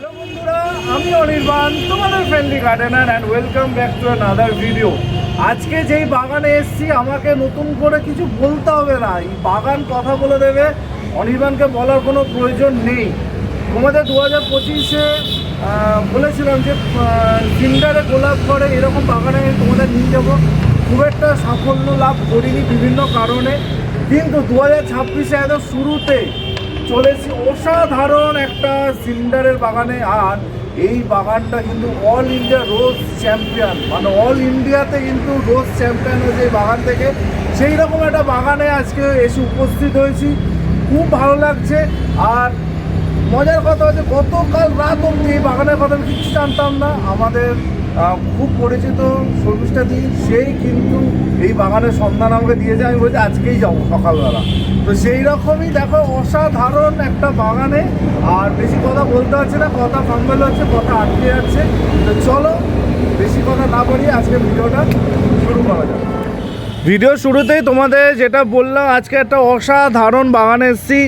Hello বন্ধুরা, আমি অনির্বাণ, তোমাদের friendly gardener and welcome back to another video আজকে যেই বাগানে এসেছি, আমাকে নতুন করে কিছু বলতে হবে না। এই বাগান কথা বলে দেবে, অনির্বাণকে বলার কোনো প্রয়োজন নেই। তোমাদের দু হাজার পঁচিশে বলেছিলাম যে সিন্ডারে গোলাপ করে এরকম বাগানে আমি তোমাদের নিয়ে যাব। খুব একটা সাফল্য লাভ করিনি বিভিন্ন কারণে। কিন্তু দু হাজার ছাব্বিশে একদম শুরুতে চলেছি। অসাধারণ একটা সিন্ডারের বাগানে। আর এই বাগানটা কিন্তু অল ইন্ডিয়া রোজ চ্যাম্পিয়ন মানে অল ইন্ডিয়াতে কিন্তু রোজ চ্যাম্পিয়ন হয়েছে এই বাগান থেকে। সেই রকম একটা বাগানে আজকে এসে উপস্থিত হয়েছি। খুব ভালো লাগছে। আর মজার কথা হচ্ছে, গতকাল রাত অবধি এই বাগানের কথা আমি কিছু জানতাম না। আমাদের খুব পরিচিত দিই সেই কিন্তু এই বাগানের সন্ধান আমাকে দিয়েছে আমি বলছি, আজকেই যাব সকালবেলা। তো সেই রকমই দেখো, অসাধারণ একটা বাগানে, আর বেশি কথা বলতে হচ্ছে না, কথা ফাম্বেল হচ্ছে, কথা আটকে যাচ্ছে। তো চলো, বেশি কথা না বলি আজকে ভিডিওটা শুরু করা যাক। ভিডিও শুরুতেই তোমাদের যেটা বললাম, আজকে একটা অসাধারণ বাগানে এসেছি।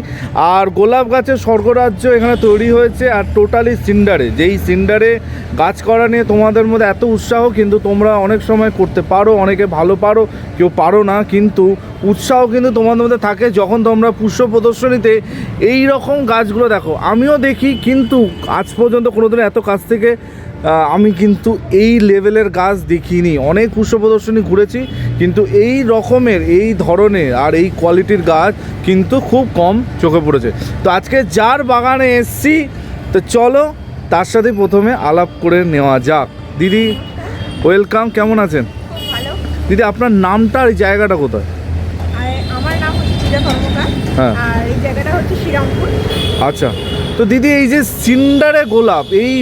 আর গোলাপ গাছের স্বর্গরাজ্য এখানে তৈরি হয়েছে, আর টোটালি সিন্ডারে। যেই সিন্ডারে গাছ করা নিয়ে তোমাদের মধ্যে এত উৎসাহ, কিন্তু তোমরা অনেক সময় করতে পারো, অনেকে ভালো পারো, কেউ পারো না, কিন্তু উৎসাহ কিন্তু তোমাদের মধ্যে থাকে যখন তোমরা পুষ্প প্রদর্শনীতে এই রকম গাছগুলো দেখো। আমিও দেখি, কিন্তু আজ পর্যন্ত কোনোদিন এত কাছ থেকে আমি কিন্তু এই লেভেলের গাছ দেখিনি। অনেক পুষ্প প্রদর্শনী ঘুরেছি কিন্তু এই রকমের এই ধরনের আর এই কোয়ালিটির গাছ কিন্তু খুব কম চোখে পড়েছে। তো আজকে যার বাগানে এসছি তো চলো তার সাথে প্রথমে আলাপ করে নেওয়া যাক। দিদি ওয়েলকাম কেমন আছেন? দিদি আপনার নামটা আর এই জায়গাটা কোথায়? আমার নাম হচ্ছে হ্যাঁ। আর এই জায়গাটা হচ্ছে শ্রীরামপুর। আচ্ছা। তো দিদি এই যে সিন্ডারে গোলাপ এই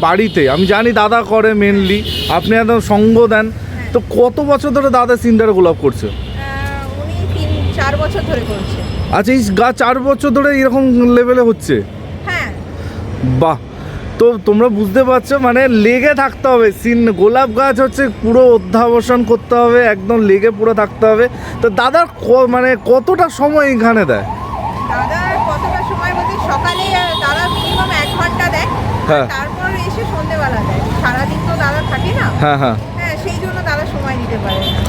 বাড়িতে আমি জানি দাদা করে মেনলি আপনি একদম সঙ্গ দেন তো কত বছর ধরে দাদা সিন্ডারে গোলাপ করছে? উনি তিন চার বছর ধরে করছে। আচ্ছা এই গাছ চার বছর ধরে এরকম লেভেলে হচ্ছে? হ্যাঁ। বাহ! তো তোমরা বুঝতে পারছ মানে লেগে থাকতে হবে। সিন গোলাপ গাছ হচ্ছে পুরো অধ্যাবসান করতে হবে একদম লেগে পুরো থাকতে হবে। তো দাদার মানে কতটা সময় এখানে দেয়? দাদার কতটা সময় বলতে সকালে আহ, দাদা মিনিমাম এক ঘণ্টা দেয় হ্যাঁ। তারপর এসে সন্ধেবেলা দেয়। সারাদিন তো দাদা থাকে না। হ্যাঁ হ্যাঁ। হ্যাঁ সেই জন্য দাদা সময় দিতে পারে না।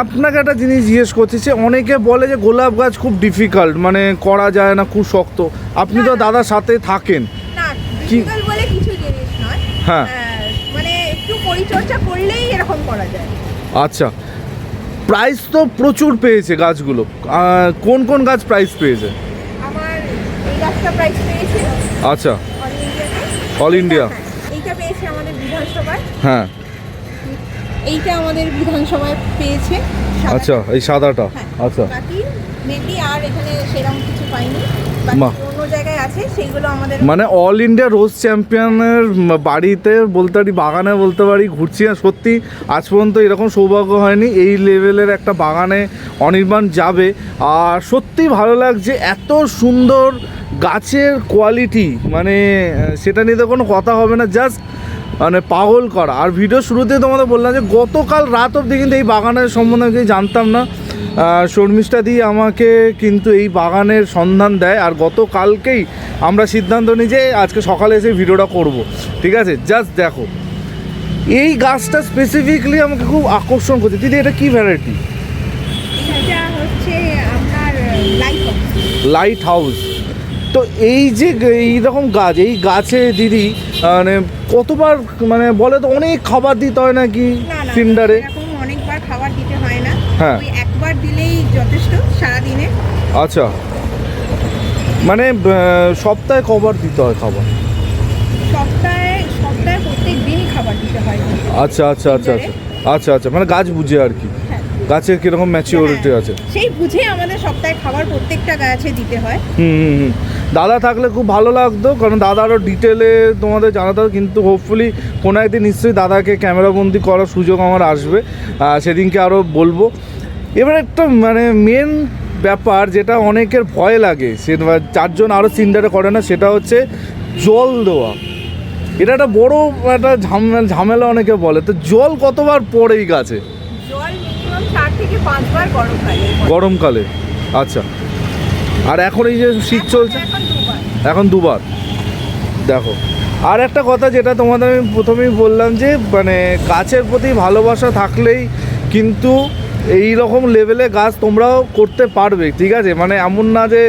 আপনাকে একটা জিনিস জিজ্ঞেস করছি যে অনেকে বলে যে গোলাপ গাছ খুব ডিফিকাল্ট মানে করা যায় না খুব শক্ত। আপনি তো দাদার সাথে থাকেন। না বলে কিছু জিনিস নয়। হ্যাঁ। আহ, মানে একটু পরিচর্যা করলেই এরকম করা যায়। আচ্ছা। প্রাইস তো প্রচুর পেয়েছে গাছগুলো। আহ, কোন কোন গাছ প্রাইস পেয়েছে? আমার এই গাছটা প্রাইস পেয়েছে। আচ্ছা। অল ইন্ডিয়া এইটা পেয়েছে আমাদের বিধানসভায়। হ্যাঁ। এইটা আমাদের বিধানসভায় পেয়েছে আচ্ছা এই সাদাটা হ্যাঁ, আচ্ছা। বাকি মেনলি আর এখানে সেরকম কিছু পাইনি। বাহ। অন্য জায়গায় আছে সেইগুলো আমাদের মানে অল ইন্ডিয়া রোজ চ্যাম্পিয়নের বাড়িতে বলতে পারি বাগানে বলতে পারি ঘুরছি আর সত্যি আজ পর্যন্ত এরকম সৌভাগ্য হয়নি। এই লেভেলের একটা বাগানে অনির্বাণ যাবে। আর সত্যি ভালো লাগছে এত সুন্দর গাছের কোয়ালিটি মানে সেটা নিয়ে তো কোনো কথা হবে না জাস্ট মানে পাগল করা। আর ভিডিও শুরুতে তোমাদের বললাম যে গতকাল রাত অবধি কিন্তু এই বাগানের সম্বন্ধে আমি জানতাম না। শর্মিষ্ঠা দিয়ে আমাকে কিন্তু এই বাগানের সন্ধান দেয় আর গতকালকেই আমরা সিদ্ধান্ত নিই যে আজকে সকালে এসে ভিডিওটা করব। ঠিক আছে? জাস্ট দেখো। এই গাছটা স্পেসিফিকলি আমাকে খুব আকর্ষণ করছে। দিদি এটা কি ভ্যারাইটি হচ্ছে লাইট হাউস তো এই যে এইরকম গাছ এই গাছে দিদি মানে কতবার মানে বলে তো অনেক খাবার দিতে হয় নাকি সিন্ডারে অনেকবার খাবার দিতে হয় না। হ্যাঁ। একবার দিলেই যথেষ্ট সারাদিনে। আচ্ছা। মানে সপ্তাহে কবার দিতে হয় খাবার? সপ্তাহে সপ্তাহে প্রত্যেক দিনই খাবার দিতে হয়। আচ্ছা আচ্ছা আচ্ছা আচ্ছা। আচ্ছা আচ্ছা। মানে গাছ বুঝে আর কি। হ্যাঁ। গাছের কীরকম ম্যাচিওরিটি আছে? সেই বুঝে আমাদের সপ্তাহে খাবার প্রত্যেকটা গাছে দিতে হয়। হুম হুম। দাদা থাকলে খুব ভালো লাগতো কারণ দাদা আরও ডিটেলে তোমাদের জানাতে কিন্তু হোপফুলি কোনো একদিন নিশ্চয়ই দাদাকে ক্যামেরাবন্দি করার সুযোগ আমার আসবে সেদিনকে আরও বলব। এবার একটা মানে মেন ব্যাপার যেটা অনেকের ভয় লাগে সে চারজন আরও সিন্ডারে করে না সেটা হচ্ছে জল দেওয়া। এটা একটা বড় একটা ঝামেলা ঝামেলা অনেকে বলে তো জল কতবার পড়ে এই গাছে? গরমকালে। আচ্ছা। আর এখন এই যে শীত চলছে? এখন দুবার। দেখো। আর একটা কথা যেটা তোমাদের আমি প্রথমেই বললাম যে মানে গাছের প্রতি ভালোবাসা থাকলেই কিন্তু এই রকম লেভেলে গাছ তোমরাও করতে পারবে ঠিক আছে? মানে এমন না যে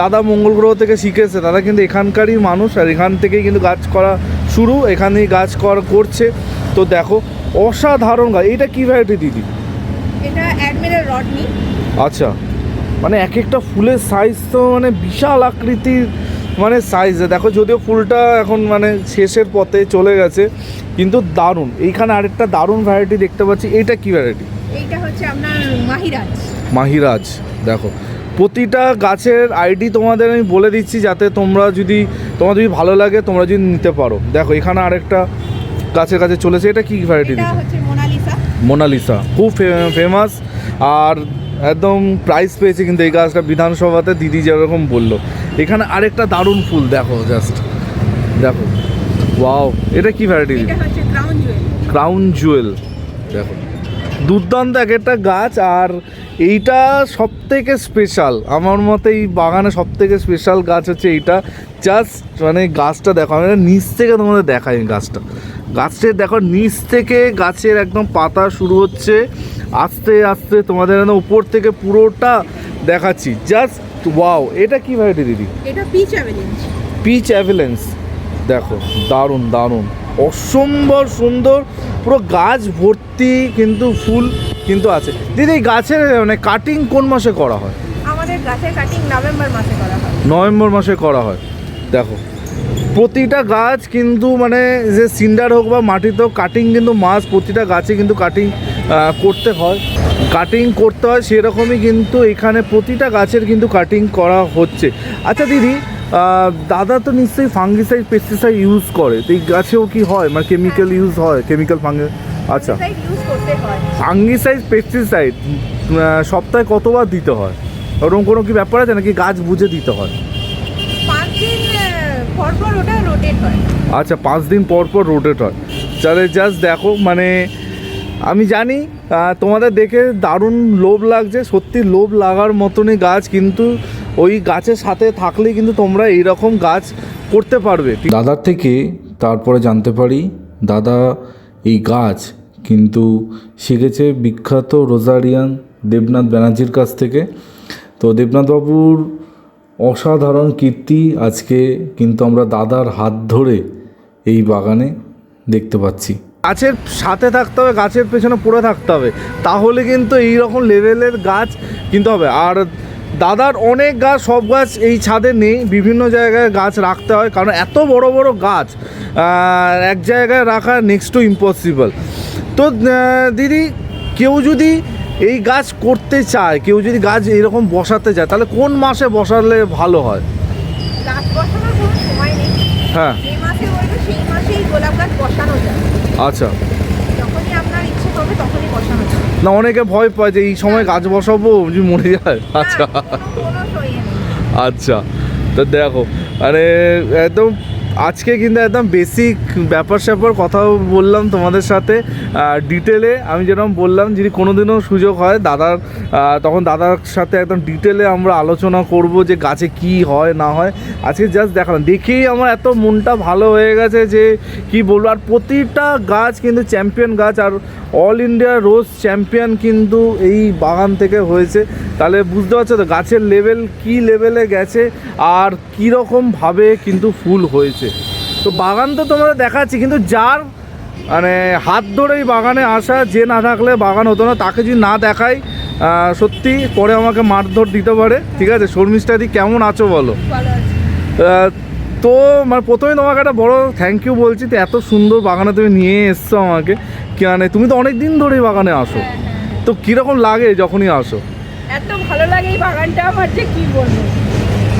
দাদা মঙ্গল গ্রহ থেকে শিখেছে দাদা কিন্তু এখানকারই মানুষ আর এখান থেকেই কিন্তু গাছ করা শুরু এখানেই গাছ করা করছে। তো দেখো অসাধারণ গাছ। এটা কী ভ্যারাইটি দিদি? এটা অ্যাডমিরাল রডনি আচ্ছা। মানে এক একটা ফুলের সাইজ তো মানে বিশাল আকৃতির। মানে সাইজে দেখো যদিও ফুলটা এখন মানে শেষের পথে চলে গেছে কিন্তু দারুণ। এইখানে আরেকটা দারুণ ভ্যারাইটি দেখতে পাচ্ছি। এইটা কি ভ্যারাইটি এইটা হচ্ছে আপনার মাহিরাজ। মাহিরাজ দেখো। প্রতিটা গাছের আইডি তোমাদের আমি বলে দিচ্ছি যাতে তোমরা যদি তোমার যদি ভালো লাগে তোমরা যদি নিতে পারো। দেখো এখানে আরেকটা গাছের কাছে চলেছে। এটা কি variety Mona Lisa. Mona Lisa. খুব ফেমাস আর একদম প্রাইজ পেয়েছে কিন্তু এই গাছটা বিধানসভাতে। দিদি যেরকম বলল। এখানে আরেকটা দারুণ ফুল দেখো জাস্ট দেখো। ওয়াও এটা কি ভ্যারাইটি এটা হচ্ছে ক্রাউন জুয়েল ক্রাউন জুয়েল দেখো। দুর্দান্ত এক একটা গাছ আর এইটা সব থেকে স্পেশাল আমার মতে এই বাগানে সব থেকে স্পেশাল গাছ হচ্ছে এইটা। জাস্ট মানে গাছটা দেখো আমি নিচ থেকে তোমাদের দেখাই গাছটা। গাছের দেখো নিচ থেকে গাছের একদম পাতা শুরু হচ্ছে। আস্তে আস্তে তোমাদের উপর থেকে পুরোটা দেখাচ্ছি। জাস্ট ওয়াও এটা কি ভ্যারাইটি দিদি? এটা পিচ অ্যাভেলেন্স পিচ অ্যাভিলেন্স দেখো দারুণ দারুণ। অসম্ভব সুন্দর। পুরো গাছ ভর্তি কিন্তু ফুল কিন্তু আছে। দিদি গাছের মানে কাটিং কোন মাসে করা হয়? আমাদের গাছের কাটিং নভেম্বর মাসে করা হয়। নভেম্বর মাসে করা হয়। দেখো প্রতিটা গাছ কিন্তু মানে যে সিন্ডার হোক বা মাটিতে হোক কাটিং কিন্তু মাছ প্রতিটা গাছে কিন্তু কাটিং করতে হয়। কাটিং করতে হয় সেরকমই কিন্তু এখানে প্রতিটা গাছের কিন্তু কাটিং করা হচ্ছে। আচ্ছা দিদি দাদা তো নিশ্চয়ই ফাঙ্গিসাইড পেস্টিসাইড ইউজ করে। তো এই গাছেও কি হয়? মানে কেমিক্যাল ইউজ হয়? কেমিক্যাল ফাঙ্গি আচ্ছা। ফাঙ্গিসাইড পেস্টিসাইড সপ্তাহে কতবার দিতে হয়? ওরকম কোনো কি ব্যাপার আছে? নাকি গাছ বুঝে দিতে হয়? হয়। আচ্ছা পাঁচ দিন পর পর রোটেট হয়। তাহলে জাস্ট দেখো মানে আমি জানি তোমাদের দেখে দারুণ লোভ লাগছে, সত্যি লোভ লাগার মতনই গাছ, কিন্তু ওই গাছের সাথে থাকলেই কিন্তু তোমরা এইরকম গাছ করতে পারবে। দাদার থেকে তারপরে জানতে পারি, দাদা এই গাছ কিন্তু শিখেছে বিখ্যাত রোজারিয়ান দেবনাথ ব্যানার্জির কাছ থেকে। তো দেবনাথবাবুর অসাধারণ কীর্তি আজকে কিন্তু আমরা দাদার হাত ধরে এই বাগানে দেখতে পাচ্ছি। গাছের সাথে থাকতে হবে গাছের পেছনে পড়ে থাকতে হবে। তাহলে কিন্তু এই রকম লেভেলের গাছ কিন্তু হবে। আর দাদার অনেক গাছ সব গাছ এই ছাদে নেই। বিভিন্ন জায়গায় গাছ রাখতে হয় কারণ এত বড় বড় গাছ এক জায়গায় রাখা নেক্সট টু ইম্পসিবল তো দিদি কেউ যদি এই গাছ করতে চায় কেউ যদি গাছ এরকম বসাতে চায় তাহলে কোন মাসে বসালে ভালো হয়? হ্যাঁ। মাসে সেই মাসেই গোলাপ গাছ বসানো যায়। আচ্ছা। যখনই আপনার ইচ্ছে করবে তখনই বসানো না অনেকে ভয় পায় যে এই সময় গাছ বসাবো যদি মরে যায়। আচ্ছা। আচ্ছা। তো দেখো মানে একদম আজকে কিন্তু একদম বেসিক ব্যাপার স্যাপার কথা বললাম তোমাদের সাথে। ডিটেলে আমি যেরকম বললাম, যদি কোনো দিনও সুযোগ হয়, দাদার তখন দাদার সাথে একদম ডিটেলে আমরা আলোচনা করব যে গাছে কি হয়, না হয়। আজকে জাস্ট দেখালাম। দেখেই আমার এত মনটা ভালো হয়ে গেছে যে কি বলব, আর প্রতিটা গাছ কিন্তু চ্যাম্পিয়ন গাছ, আর অল ইন্ডিয়া রোজ চ্যাম্পিয়ন কিন্তু এই বাগান থেকে হয়েছে। তাহলে বুঝতে পারছ তো, গাছের লেভেল কি লেভেলে গেছে, আর কীরকমভাবে কিন্তু ফুল হয়েছে। তো বাগান তো তোমরা দেখাচ্ছি কিন্তু যার মানে হাত ধরে এই বাগানে আসা যে না থাকলে বাগান হতো না তাকে যদি না দেখাই সত্যি পরে আমাকে মারধর দিতে পারে। ঠিক আছে? শর্মিষ্ঠা দি কেমন আছো বলো? তো মানে প্রথমে তোমাকে একটা বড় থ্যাংক ইউ বলছি তো এত সুন্দর বাগানে তুমি নিয়ে এসছো আমাকে। কি মানে তুমি তো অনেক দিন ধরে এই বাগানে আসো। হ্যাঁ, হ্যাঁ। তো কীরকম লাগে যখনই আসো? এত ভালো লাগে এই বাগানটা আমার যে কি বলব?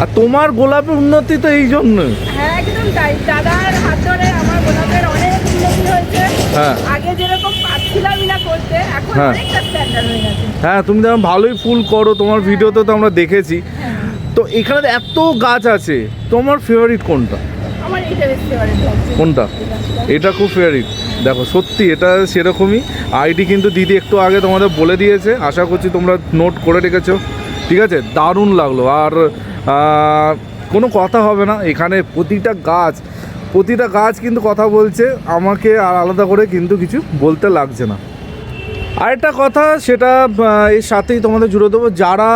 আর তোমার গোলাপের উন্নতি তো এই জন্যই। হ্যাঁ একদম তাই। দাদার হাত ধরে আমার গোলাপের অনেক উন্নতি হয়েছে। হ্যাঁ। আগে যেরকম পাচ্ছিলামই না করতে এখন হ্যাঁ। অনেকটা স্ট্যান্ডার্ড হয়ে গেছে। হ্যাঁ তুমি যেমন ভালোই ফুল করো তোমার ভিডিওতে তো আমরা দেখেছি। তো এখানে এত গাছ আছে তোমার ফেভারিট কোনটা? আমার এইটা বেশি ফেভারিট কোনটা? এটা খুব ফেভারিট দেখো সত্যি এটা সেরকমই। আইডি কিন্তু দিদি একটু আগে তোমাদের বলে দিয়েছে। আশা করছি তোমরা নোট করে রেখেছো। ঠিক আছে? দারুণ লাগল। আর কোনো কথা হবে না। এখানে প্রতিটা গাছ প্রতিটা গাছ কিন্তু কথা বলছে। আমাকে আর আলাদা করে কিন্তু কিছু বলতে লাগছে না। আরেকটা কথা, সেটা এর সাথেই তোমাদের জুড়ে দেবো। যারা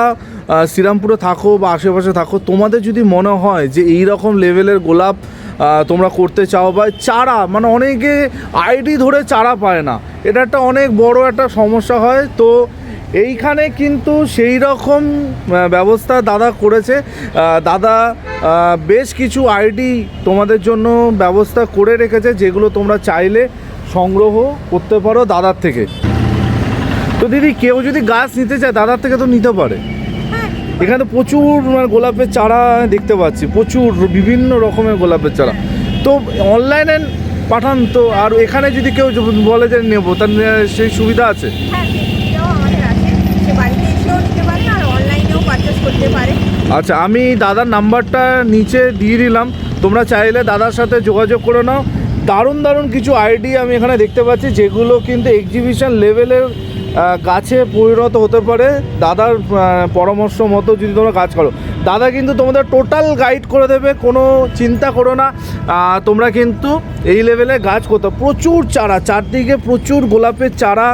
শ্রীরামপুরে থাকো বা আশেপাশে থাকো, তোমাদের যদি মনে হয় যে এই রকম লেভেলের গোলাপ তোমরা করতে চাও বা চারা মানে অনেকে আইডি ধরে চারা পায় না। এটা একটা অনেক বড় একটা সমস্যা হয়। তো এইখানে কিন্তু সেই রকম ব্যবস্থা দাদা করেছে। দাদা বেশ কিছু আইডি তোমাদের জন্য ব্যবস্থা করে রেখেছে, যেগুলো তোমরা চাইলে সংগ্রহ করতে পারো দাদার থেকে। তো দিদি, কেউ যদি গাছ নিতে চায়, দাদার থেকে তো নিতে পারে। হ্যাঁ এখানে তো প্রচুর মানে গোলাপের চারা দেখতে পাচ্ছি। প্রচুর, বিভিন্ন রকমের গোলাপের চারা। তো অনলাইনে পাঠান তো, আর এখানে যদি কেউ বলে যে নেব তার সেই সুবিধা আছে হ্যাঁ ফেসিলিটিও আমাদের আছে সে বাড়িতে এসেও নিতে পারে আর অনলাইনেও পারচেস করতে পারে। আচ্ছা আমি দাদার নাম্বারটা নিচে দিয়ে দিলাম। তোমরা চাইলে দাদার সাথে যোগাযোগ করে নাও। দারুণ দারুণ কিছু আইডি আমি এখানে দেখতে পাচ্ছি, যেগুলো কিন্তু এক্সিবিশন লেভেলের গাছে পরিণত হতে পারে। দাদার পরামর্শ মতো যদি তোমরা কাজ করো। দাদা কিন্তু তোমাদের টোটাল গাইড করে দেবে, কোনো চিন্তা করো না। তোমরা কিন্তু এই লেভেলে গাছ করতে প্রচুর চারা, চারদিকে প্রচুর গোলাপের চারা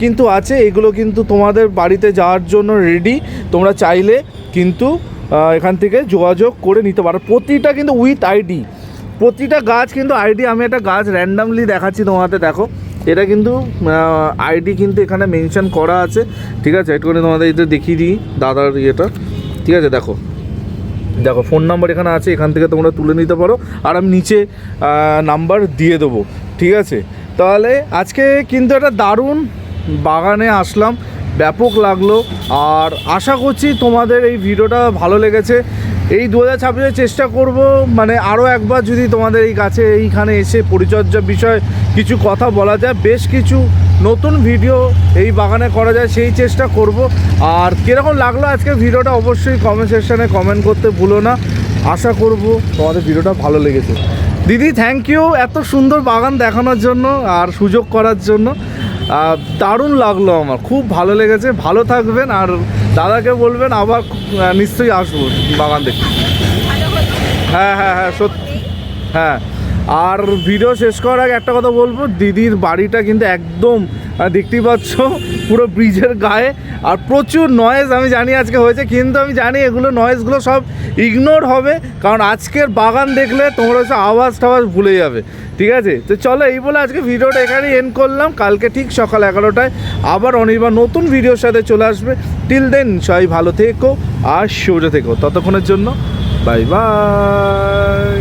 কিন্তু আছে। এগুলো কিন্তু তোমাদের বাড়িতে যাওয়ার জন্য রেডি তোমরা চাইলে কিন্তু এখান থেকে যোগাযোগ করে নিতে পারো। প্রতিটা কিন্তু উইথ আইডি প্রতিটা গাছ কিন্তু আইডি আমি একটা গাছ র্যান্ডামলি দেখাচ্ছি তোমাদের, দেখো। এটা কিন্তু আইডি কিন্তু এখানে মেনশন করা আছে। ঠিক আছে একটু তোমাদের এটা দেখিয়ে দিই, দাদার ইয়েটা। ঠিক আছে, দেখো। দেখো ফোন নাম্বার এখানে আছে, এখান থেকে তোমরা তুলে নিতে পারো। আর আমি নিচে নাম্বার দিয়ে দেবো। ঠিক আছে? তাহলে আজকে কিন্তু একটা দারুণ বাগানে আসলাম, ব্যাপক লাগল। আর আশা করছি তোমাদের এই ভিডিওটা ভালো লেগেছে। এই দু হাজার চেষ্টা করব মানে আরও একবার যদি তোমাদের এই গাছে এইখানে এসে পরিচর্যা বিষয়ে কিছু কথা বলা যায়। বেশ কিছু নতুন ভিডিও এই বাগানে করা যায়, সেই চেষ্টা করব। আর কীরকম লাগল আজকের ভিডিওটা অবশ্যই কমেন্ট সেকশানে কমেন্ট করতে ভুলো না। আশা করব তোমাদের ভিডিওটা ভালো লেগেছে। দিদি থ্যাংক ইউ এত সুন্দর বাগান দেখানোর জন্য আর সুযোগ করার জন্য। দারুণ লাগল আমার। খুব ভালো লেগেছে। ভালো থাকবেন আর দাদাকে বলবেন, আবার নিশ্চয়ই আসব বাগান দেখতে। হ্যাঁ হ্যাঁ হ্যাঁ সত্যি হ্যাঁ। আর ভিডিও শেষ করার আগে একটা কথা বলব, দিদির বাড়িটা কিন্তু একদম দেখতেই পাচ্ছ, পুরো ব্রিজের গায়ে, আর প্রচুর নয়েজ আমি জানি আজকে হয়েছে, কিন্তু আমি জানি এগুলো নয়েজগুলো সব ইগনোর হবে, কারণ আজকের বাগান দেখলে তোমরা হচ্ছে আওয়াজ টাওয়াজ ভুলে যাবে, ঠিক আছে? তো চলো, এই বলে আজকে ভিডিওটা এখানেই এন্ড করলাম, কালকে ঠিক সকাল এগারোটায় আবার অনির্বাণ নতুন ভিডিওর সাথে চলে আসবে। টিল দেন সবাই ভালো থেকো আর সৌজে থেকো। ততক্ষণের জন্য বাই বাই